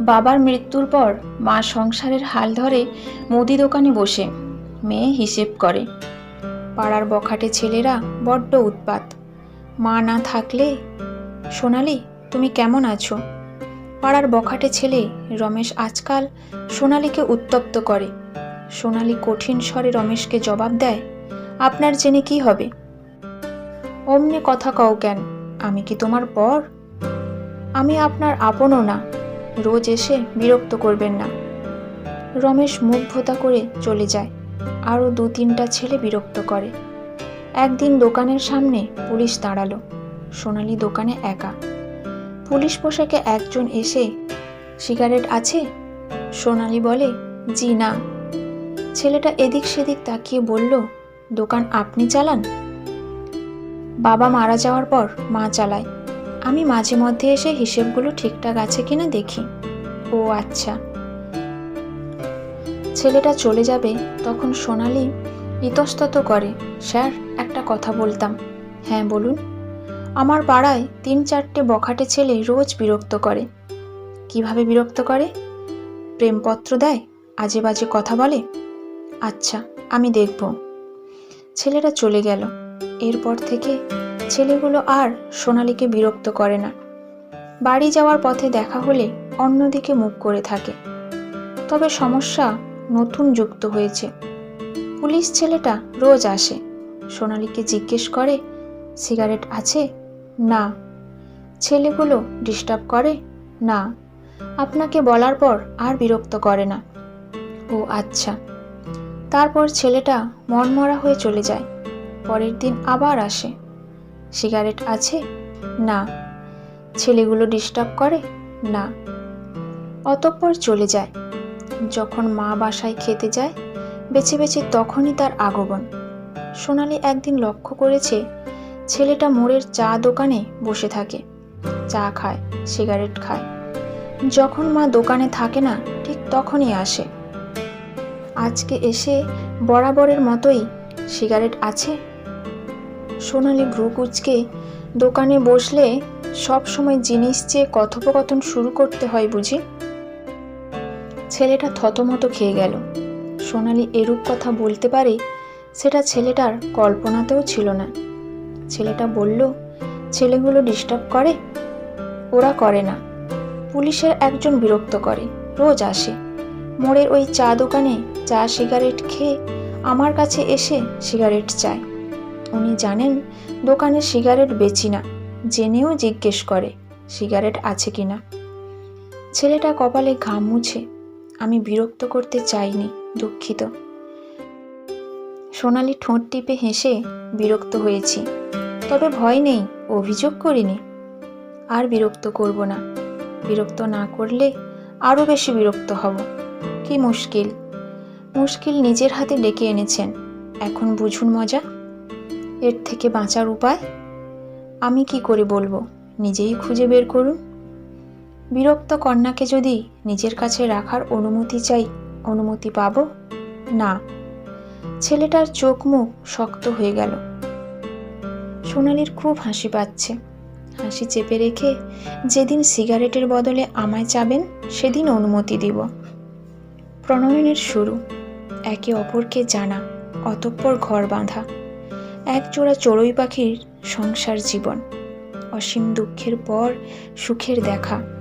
বাবার মৃত্যুর পর মা সংসারের হাল ধরে মুদি দোকানে বসে, মেয়ে হিসেব করে। পাড়ার বখাটে ছেলেরা বড্ড উৎপাত। মা না থাকলে, সোনালি, তুমি কেমন আছো? পাড়ার বখাটে ছেলে রমেশ আজকাল সোনালিকে উত্তপ্ত করে। সোনালি কঠিন স্বরে রমেশকে জবাব দেয়, আপনার জেনে কি হবে? অমনি কথা কও কেন? আমি কি তোমার পর? আমি আপনার আপনও না। রোজ এসে বিরক্ত করবেন না। রমেশ মুখ ভোতা করে চলে যায়। আরও দু তিনটা ছেলে বিরক্ত করে। একদিন দোকানের সামনে পুলিশ দাঁড়াল। সোনালি দোকানে একা। পুলিশ পোশাকে একজন এসে, সিগারেট আছে? সোনালি বলে, জি, না। ছেলেটা এদিক সেদিক তাকিয়ে বলল, দোকান আপনি চালান? বাবা মারা যাওয়ার পর মা চালায়। আমি মাঝে মধ্যে এসে হিসেবগুলো ঠিকঠাক আছে কিনা দেখি। ও আচ্ছা। ছেলেটা চলে যাবে, তখন সোনালি ইতস্তত করে, স্যার, একটা কথা বলতাম। হ্যাঁ বলুন। আমার পাড়ায় তিন চারটে বখাটে ছেলে রোজ বিরক্ত করে। কীভাবে বিরক্ত করে? প্রেমপত্র দেয়, আজে বাজে কথা বলে। আচ্ছা আমি দেখব। ছেলেটা চলে গেল। এরপর থেকে ছেলেগুলো আর সোনালিকে বিরক্ত করে না। বাড়ি যাওয়ার পথে দেখা হলে অন্যদিকে মুখ করে থাকে। তবে সমস্যা নতুন যুক্ত হয়েছে। পুলিশ ছেলেটা রোজ আসে। সোনালিকে জিজ্ঞেস করে, সিগারেট আছে? না। ছেলেগুলো ডিস্টার্ব করে? না। আপনাকে বলার পর আর বিরক্ত করে না। ও আচ্ছা। তারপর ছেলেটা মনমরা হয়ে চলে যায়। পরের দিন আবার আসে। সিগারেট আছে? না। ছেলেগুলো ডিস্টার্ব করে? না। অতঃপর চলে যায়। যখন মা বাসায় খেতে যায়, বেছে বেছে তখনই তার আগমন। সোনালি একদিন লক্ষ্য করেছে, ছেলেটা মোড়ের চা দোকানে বসে থাকে। চা খায়, সিগারেট খায়। যখন মা দোকানে থাকে না, ঠিক তখনই আসে। আজকে এসে বরাবরের মতোই সিগারেট আছে? সোনালি ভ্রু কুচকে দোকানে বসলে সব সময় জিনিস চেয়ে কথোপকথন শুরু করতে হয় বুঝি? ছেলেটা থতমত খেয়ে গেল। সোনালি এরূপ কথা বলতে পারে সেটা ছেলেটার কল্পনাতেও ছিল না। ছেলেটা বলল, ছেলেগুলো ডিস্টার্ব করে? ওরা করে না। পুলিশের একজন বিরক্ত করে। রোজ আসে। মোড়ের ওই চা দোকানে চা সিগারেট খেয়ে আমার কাছে এসে সিগারেট চায়। উনি জানেন দোকানে সিগারেট বেচি না, জেনেও জিজ্ঞেস করে, সিগারেট আছে কিনা ছেলেটা কপালে ঘাম মুছে, আমি বিরক্ত করতে চাইনি, দুঃখিত। সোনালি ঠোঁট টিপে হেসে বিরক্ত হয়েছি, তবে ভয় নেই, অভিযোগ করিনি। আর বিরক্ত করব না, বিরক্ত না করলে আরও বেশি বিরক্ত হব। কি মুশকিল মুশকিল নিজের হাতে ডেকে এনেছেন, এখন বুঝুন মজা। এর থেকে বাঁচার উপায়? আমি কি করে বলব? নিজেই খুঁজে বের করুন। বিরক্ত কন্যাকে যদি নিজের কাছে রাখার অনুমতি চাই, অনুমতি পাব? না। ছেলেটার চোখ মুখ শক্ত হয়ে গেল। সোনালির খুব হাসি পাচ্ছে। হাসি চেপে রেখে, যেদিন সিগারেটের বদলে আমায় চাবেন, সেদিন অনুমতি দিব। প্রণয়নের শুরু। একে অপরকে জানা, অতঃপর ঘর বাঁধা। এক জোড়া চড়ুই পাখির সংসার জীবন অসীম দুঃখের পর সুখের দেখা।